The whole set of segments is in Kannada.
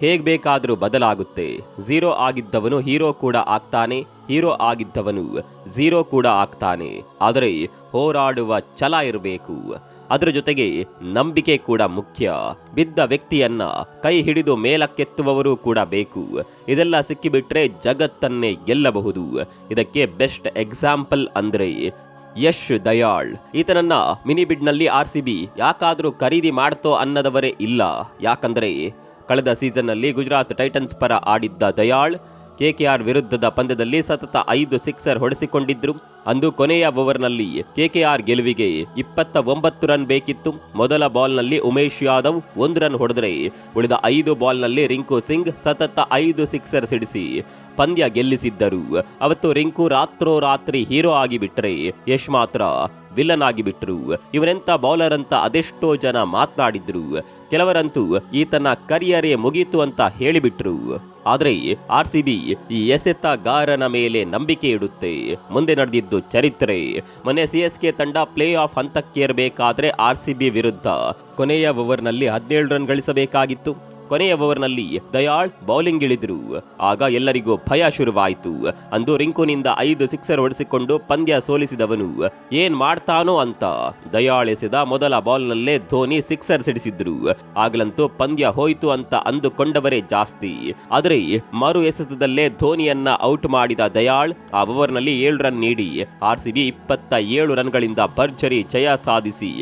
ಹೇಗ್ ಬೇಕಾದರೂ ಬದಲಾಗುತ್ತೆ. ಝೀರೋ ಆಗಿದ್ದವನು ಹೀರೋ ಕೂಡ ಆಗ್ತಾನೆ, ಹೀರೋ ಆಗಿದ್ದವನು ಝೀರೋ ಕೂಡ ಆಗ್ತಾನೆ. ಆದರೆ ಹೋರಾಡುವ ಛಲ ಇರಬೇಕು. ಅದರ ಜೊತೆಗೆ ನಂಬಿಕೆ ಕೂಡ ಮುಖ್ಯ. ಬಿದ್ದ ವ್ಯಕ್ತಿಯನ್ನ ಕೈ ಹಿಡಿದು ಮೇಲಕ್ಕೆತ್ತುವವರು ಕೂಡ ಬೇಕು. ಇದೆಲ್ಲ ಸಿಕ್ಕಿಬಿಟ್ರೆ ಜಗತ್ತನ್ನೇ ಗೆಲ್ಲಬಹುದು. ಇದಕ್ಕೆ ಬೆಸ್ಟ್ ಎಕ್ಸಾಂಪಲ್ ಅಂದ್ರೆ ಯಶ್ ದಯಾಳ್. ಈತನನ್ನ ಮಿನಿ ಬಿಡ್ನಲ್ಲಿ ಆರ್ ಸಿ ಬಿ ಯಾಕಾದ್ರೂ ಖರೀದಿ ಮಾಡ್ತೋ ಅನ್ನದವರೇ ಇಲ್ಲ. ಯಾಕಂದ್ರೆ ಕಳೆದ ಸೀಸನ್ನಲ್ಲಿ ಗುಜರಾತ್ ಟೈಟನ್ಸ್ ಪರ ಆಡಿದ್ದ ದಯಾಳ್, ಕೆಕೆಆರ್ ವಿರುದ್ಧದ ಪಂದ್ಯದಲ್ಲಿ ಸತತ ಐದು ಸಿಕ್ಸರ್ ಹೊಡೆಸಿಕೊಂಡಿದ್ದರು ಅಂದು ಕೊನೆಯ ಓವರ್ನಲ್ಲಿ ಕೆಕೆಆರ್ ಗೆಲುವಿಗೆ ಇಪ್ಪತ್ತ ಒಂಬತ್ತು ರನ್ ಬೇಕಿತ್ತು. ಮೊದಲ ಬಾಲ್ನಲ್ಲಿ ಉಮೇಶ್ ಯಾದವ್ ಒಂದು ರನ್ ಹೊಡೆದರೆ, ಉಳಿದ ಐದು ಬಾಲ್ನಲ್ಲಿ ರಿಂಕು ಸಿಂಗ್ ಸತತ ಐದು ಸಿಕ್ಸರ್ ಸಿಡಿಸಿ ಪಂದ್ಯ ಗೆಲ್ಲಿಸಿದ್ದರು. ಅವತ್ತು ರಿಂಕು ರಾತ್ರೋರಾತ್ರಿ ಹೀರೋ ಆಗಿ ಬಿಟ್ರೆ ಯಶ್ ಮಾತ್ರ ವಿಲನ್ ಆಗಿಬಿಟ್ರು ಇವನೆಂತ ಬೌಲರ್ ಅಂತ ಅದೆಷ್ಟೋ ಜನ ಮಾತನಾಡಿದ್ರು. ಕೆಲವರಂತೂ ಈತನ ಕರಿಯರೇ ಮುಗೀತು ಅಂತ ಹೇಳಿಬಿಟ್ರು. ಆದ್ರೆ ಆರ್ ಸಿ ಬಿ ಈ ಎಸೆತಗಾರನ ಮೇಲೆ ನಂಬಿಕೆ ಇಡುತ್ತೆ. ಮುಂದೆ ನಡೆದಿದ್ದು ಚರಿತ್ರೆ. ಮೊನ್ನೆ ಸಿ ಎಸ್ ಕೆ ತಂಡ ಪ್ಲೇ ಆಫ್ ಹಂತಕ್ಕೇರಬೇಕಾದ್ರೆ ಆರ್ ಸಿ ಬಿ ವಿರುದ್ಧ ಕೊನೆಯ ಓವರ್ನಲ್ಲಿ ಹದಿನೇಳು ರನ್ ಗಳಿಸಬೇಕಾಗಿತ್ತು. ಕೊನೆಯ ಓವರ್ನಲ್ಲಿ ದಯಾಳ್ ಬೌಲಿಂಗ್ ಇಳಿದ್ರು ಆಗ ಎಲ್ಲರಿಗೂ ಭಯ ಶುರುವಾಯಿತು. ಅಂದು ರಿಂಕುನಿಂದ ಐದು ಸಿಕ್ಸರ್ ಹೊಡೆಸಿಕೊಂಡು ಪಂದ್ಯ ಸೋಲಿಸಿದವನು. ಏನ್ ಮಾಡ್ತಾನೋ ಅಂತ. ದಯಾಳ್ ಎಸೆದ ಮೊದಲ ಬಾಲ್ನಲ್ಲೇ ಧೋನಿ ಸಿಕ್ಸರ್ ಸಿಡಿಸಿದ್ರು ಆಗ್ಲಂತೂ ಪಂದ್ಯ ಹೋಯ್ತು ಅಂತ ಅಂದುಕೊಂಡವರೇ ಜಾಸ್ತಿ. ಆದರೆ ಮರು ಎಸೆತದಲ್ಲೇ ಧೋನಿಯನ್ನ ಔಟ್ ಮಾಡಿದ ದಯಾಳ್ ಆ ಓವರ್ನಲ್ಲಿ ಏಳು ರನ್ ನೀಡಿ ಆರ್ ಸಿ ಬಿ ಇಪ್ಪತ್ತ ಏಳು ರನ್ಗಳಿಂದ ಭರ್ಜರಿ ಜಯ ಸಾಧಿಸಿ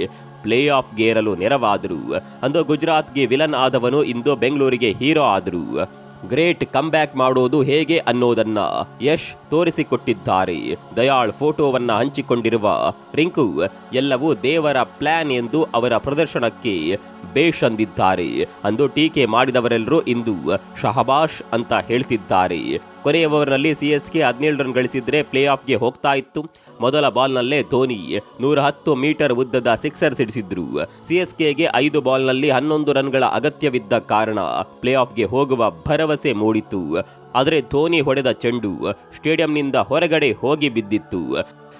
ಪ್ಲೇ ಆಫ್ ಗೇರಲು ನೆರವಾದರು. ಅಂದು ಗುಜರಾತ್ಗೆ ವಿಲನ್ ಆದವನು ಇಂದು ಬೆಂಗಳೂರಿಗೆ ಹೀರೋ ಆದರು. ಗ್ರೇಟ್ ಕಮ್ಬ್ಯಾಕ್ ಮಾಡೋದು ಹೇಗೆ ಅನ್ನೋದನ್ನ ಯಶ್ ತೋರಿಸಿಕೊಟ್ಟಿದ್ದಾರೆ. ದಯಾಳ್ ಫೋಟೋವನ್ನ ಹಂಚಿಕೊಂಡಿರುವ ರಿಂಕು, ಎಲ್ಲವೂ ದೇವರ ಪ್ಲಾನ್ ಎಂದು ಅವರ ಪ್ರದರ್ಶನಕ್ಕೆ ಬೇಷ್ ಅಂದಿದ್ದಾರೆ ಅಂದು ಟೀಕೆ ಮಾಡಿದವರೆಲ್ಲರೂ ಇಂದು ಶಹಬಾಷ್ ಅಂತ ಹೇಳ್ತಿದ್ದಾರೆ. ಕೊನೆಯ ಓವರ್ನಲ್ಲಿ ಕೆ ಹದಿನೇಳು ರನ್ ಗಳಿಸಿದ್ರೆ ಪ್ಲೇ ಆಫ್ಗೆ ಹೋಗ್ತಾ ಇತ್ತು. ಮೊದಲ ಬಾಲ್ನಲ್ಲೇ ಧೋನಿ ನೂರ ಹತ್ತು ಮೀಟರ್ ಉದ್ದದ ಸಿಕ್ಸರ್ ಸಿಡಿಸಿದ್ರು ಕೆಗೆ ಐದು ಬಾಲ್ನಲ್ಲಿ ಹನ್ನೊಂದು ರನ್ಗಳ ಅಗತ್ಯವಿದ್ದ ಕಾರಣ ಪ್ಲೇ ಆಫ್ಗೆ ಹೋಗುವ ಭರವಸೆ ಮೂಡಿತು ಆದರೆ ಧೋನಿ ಹೊಡೆದ ಚೆಂಡು ಸ್ಟೇಡಿಯಂನಿಂದ ಹೊರಗಡೆ ಹೋಗಿ ಬಿದ್ದಿತ್ತು.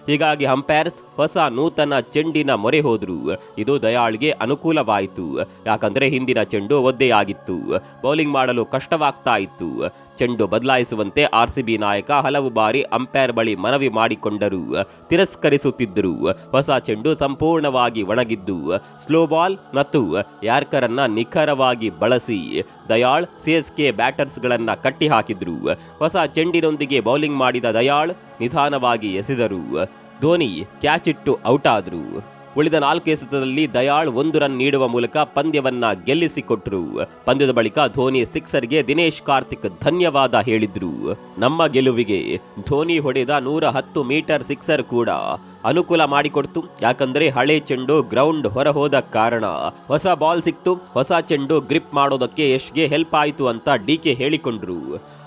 ಹೀಗಾಗಿ ಅಂಪೈರ್ಸ್ ಹೊಸ ನೂತನ ಚೆಂಡಿನ ಮೊರೆ ಹೋದ್ರು. ಇದು ದಯಾಳ್ಗೆ ಅನುಕೂಲವಾಯಿತು. ಯಾಕಂದ್ರೆ ಹಿಂದಿನ ಚೆಂಡು ಒದ್ದೆಯಾಗಿತ್ತು. ಬೌಲಿಂಗ್ ಮಾಡಲು ಕಷ್ಟವಾಗ್ತಾ ಇತ್ತು. ಚೆಂಡು ಬದಲಾಯಿಸುವಂತೆ ಆರ್ ಸಿ ಬಿ ನಾಯಕ ಹಲವು ಬಾರಿ ಅಂಪೈರ್ ಬಳಿ ಮನವಿ ಮಾಡಿಕೊಂಡರು. ತಿರಸ್ಕರಿಸುತ್ತಿದ್ದರು. ಹೊಸ ಚೆಂಡು ಸಂಪೂರ್ಣವಾಗಿ ಒಣಗಿದ್ದು. ಸ್ಲೋ ಬಾಲ್ ಮತ್ತು ಯಾರ್ಕರನ್ನ ನಿಖರವಾಗಿ ಬಳಸಿ ದಯಾಳ್ ಸಿಎಸ್ಕೆ ಬ್ಯಾಟರ್ಸ್ಗಳನ್ನು ಕಟ್ಟಿ ಹಾಕಿದ್ರು ಹೊಸ ಚೆಂಡಿನೊಂದಿಗೆ ಬೌಲಿಂಗ್ ಮಾಡಿದ ದಯಾಳ್ ನಿಧಾನವಾಗಿ ಎಸೆದರು. ಧೋನಿ ಕ್ಯಾಚ್ ಇಟ್ಟು ಔಟ್ ಆದರು ಉಳಿದ ನಾಲ್ಕು ಎಸೆತದಲ್ಲಿ ದಯಾಳ್ ಒಂದು ರನ್ ನೀಡುವ ಮೂಲಕ ಪಂದ್ಯವನ್ನ ಗೆಲ್ಲಿಸಿಕೊಟ್ರು. ಪಂದ್ಯದ ಬಳಿಕ ಧೋನಿ ಸಿಕ್ಸರ್ಗೆ ದಿನೇಶ್ ಕಾರ್ತಿಕ್ ಧನ್ಯವಾದ ಹೇಳಿದ್ರು. ನಮ್ಮ ಗೆಲುವಿಗೆ ಧೋನಿ ಹೊಡೆದ ನೂರ ಹತ್ತು ಮೀಟರ್ ಸಿಕ್ಸರ್ ಕೂಡ. ಅನುಕೂಲ ಮಾಡಿಕೊಡ್ತು. ಯಾಕಂದ್ರೆ ಹಳೆ ಚೆಂಡು ಗ್ರೌಂಡ್ ಹೊರ ಹೋದ ಕಾರಣ ಹೊಸ ಬಾಲ್ ಸಿಕ್ತು. ಹೊಸ ಚೆಂಡು ಗ್ರಿಪ್ ಮಾಡೋದಕ್ಕೆ ಯಶ್ಗೆ ಹೆಲ್ಪ್ ಆಯಿತು ಅಂತ ಡಿ ಕೆ ಹೇಳಿಕೊಂಡ್ರು.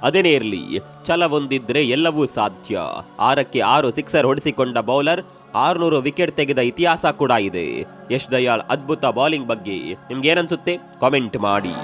ಅದೇನೇ ಇರಲಿ, ಛಲ ಒಂದಿದ್ರೆ ಎಲ್ಲವೂ ಸಾಧ್ಯ. ಆರಕ್ಕೆ ಆರು ಸಿಕ್ಸರ್ ಹೊಡೆಸಿಕೊಂಡ ಬೌಲರ್ ಆರುನೂರು ವಿಕೆಟ್ ತೆಗೆದ ಇತಿಹಾಸ ಕೂಡ ಇದೆ. ಯಶ್ ದಯಾಳ್ ಅದ್ಭುತ ಬೌಲಿಂಗ್ ಬಗ್ಗೆ ನಿಮ್ಗೆ ಏನನ್ಸುತ್ತೆ? ಕಾಮೆಂಟ್ ಮಾಡಿ.